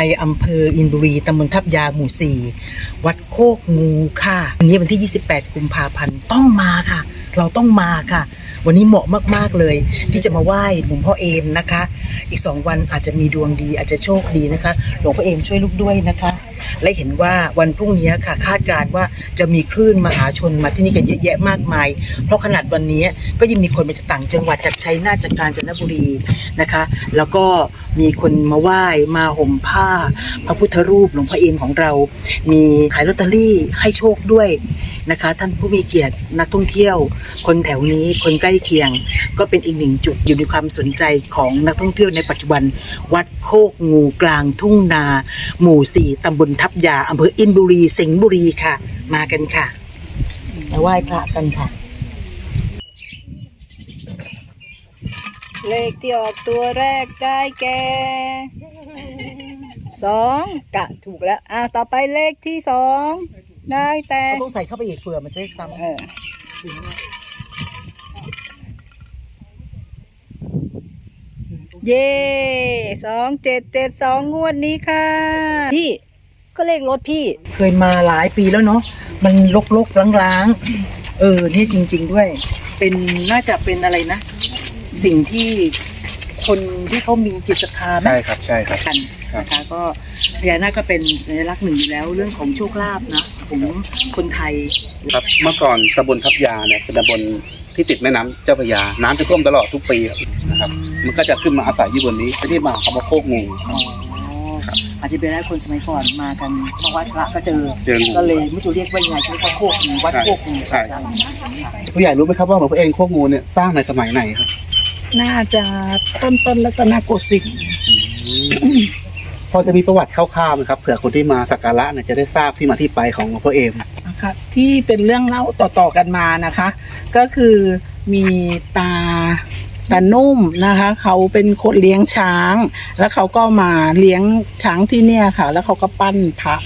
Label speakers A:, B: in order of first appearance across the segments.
A: ในอำเภออินบุรีตำบลทับยาหมู่4วัดโคกงูค่ะวันนี้วันที่ 28 กุมภาพันธ์ต้องมาค่ะ เราต้องมาค่ะ วันนี้เหมาะมาก ๆ เลย ที่จะมาไหว้หลวงพ่อเอมนะคะ อีกสองวันอาจจะมีดวงดีอาจจะโชคดีนะคะ หลวงพ่อเอมช่วยลูกด้วยนะคะ และเห็นว่าวันพรุ่งนี้ค่ะคาดการณ์ว่าจะมีคลื่นมหาชนมาที่นี่กันเยอะแยะมากมาย เพราะขนาดวันนี้ก็ยังมีคนมาจากต่างจังหวัดจากชัยนาทจากกาญจนบุรีนะคะ แล้วก็มีคนมาไหว้มาห่มผ้า พระพุทธรูปหลวงพ่อเอ็มของเรา มีขายลอตเตอรี่ให้โชคด้วย นะคะ ท่านผู้มีเกียรตินักท่องเที่ยว คนแถวนี้คนใกล้เคียง ก็เป็นอีกหนึ่งจุดอยู่ในความสนใจของนักท่องเที่ยวในปัจจุบัน วัดโคกงูกลางทุ่งนา หมู่สี่ตำบลทับยาอำเภออินบุรี สิงห์บุรีค่ะ มากันค่ะมาไหว้พระกันค่ะ
B: เลขที่ออกตัวแรกได้แก่สองกะถูกแล้ว อะ ต่อไปเลขที่สอง ได้แต่
A: เราต้องใส่เข้าไปอีกเผื่อมันจะเลขซ้ำ
B: เออเย่สองเจ็ดเจ็ดสองงวดนี้ค่ะ พี่ ก็เลขรถพี่
A: เคยมาหลายปีแล้วเนาะ มันลกๆล้างๆ เออ นี่จริง ๆด้วย เป็นน่าจะเป็นอะไรนะ สิ่งที่คนที่เขามีจิตศรัทธาไหม
C: ใช่ครับ ใช่ครับ
A: กันนะคะก็พญานาคก็เป็นสัญลักษณ์หนึ่งอยู่แล้วเรื่องของโชคลาภนะ ผมคนไทย
C: ครับเมื่อก่อนตำบลทับยาเนี่ยเป็นตำบลที่ติดแม่น้ำเจ้าพระยา น้ำจะท่วมตลอดทุกปีนะครับ มันก็จะขึ้นมาอาศัยอยู่บนนี้ไปที่มาคำว่าโคกงู
A: อ๋ออาจจะเป็นได้คนสมัยก่อนมากันมาวัดพระก็เจอ
C: เจองู
A: ก็เลยไม่รู้จะเรียกว่ายังไงเรียกว่าโคกงูวัดโคกงู
C: ใช่ผู้ใหญ่รู้ไหมครับว่าหลวงพ่อเองโคกงูเนี่ยสร้างในสมัยไหนครับ
A: น่าจะต้นต้นๆรัตนโกสินทร์
C: พอจะมีประวัติคร่าวๆไหมครับเผื่อคนที่มาสักการะเนี่ยจะได้ทราบที่มาที่ไปของหลวงพ่อเอม
D: นะคะที่เป็นเรื่องเล่าต่อๆกันมานะคะ ก็คือมีตาตานุ่มนะคะ เขาเป็นคนเลี้ยงช้าง แล้วเขาก็มาเลี้ยงช้างที่เนี่ยค่ะ แล้วเขาก็ปั้นพระ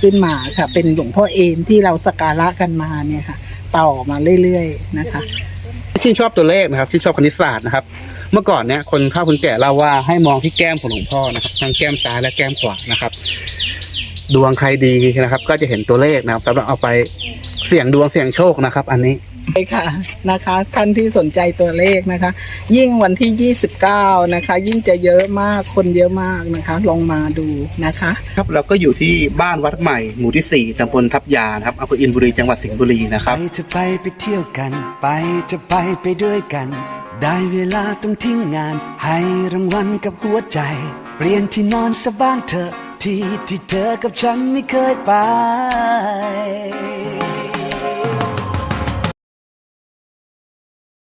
D: ขึ้นมาค่ะ เป็นหลวงพ่อเอมที่เราสักการะกันมาเนี่ยค่ะ ต่อมาเรื่อยๆนะคะ
C: ที่นชอบตัวเลขนะครับที่นชอบคณิตศาสตร์นะครับ เมื่อก่อนเนี่ยคนข้าวคนแก่เล่าว่าให้มองที่แก้มของหลวงพ่อนะครับทั้งแก้มซ้ายและแก้มขวานะครับ ดวงใครดีนะครับ ก็จะเห็นตัวเลขนะครับสำหรับเอาไปเสี่ยงดวงเสี่ยงโชคนะครับ อันนี้
D: ใช่ค่ะนะคะท่านที่สนใจตัวเลขนะคะ ยิ่งวันที่ 29 นะคะ ยิ่งจะเยอะมากคนเยอะมากนะคะ ลองมาดูนะคะ
C: ครับเราก็อยู่ที่บ้านวัดใหม่หมู่ที่ 4ตำบลทับยานะครับอำเภออินบุรีจังหวัดสิงห์บุรีนะครับ
E: ไปจะไปไปเที่ยวกัน ไปจะไปไปด้วยกัน ได้เวลาต้องทิ้งงาน ให้รางวัลกับหัวใจ เปลี่ยนที่นอนสบ้างเธอที่ที่เธอกับฉันไม่เคยไป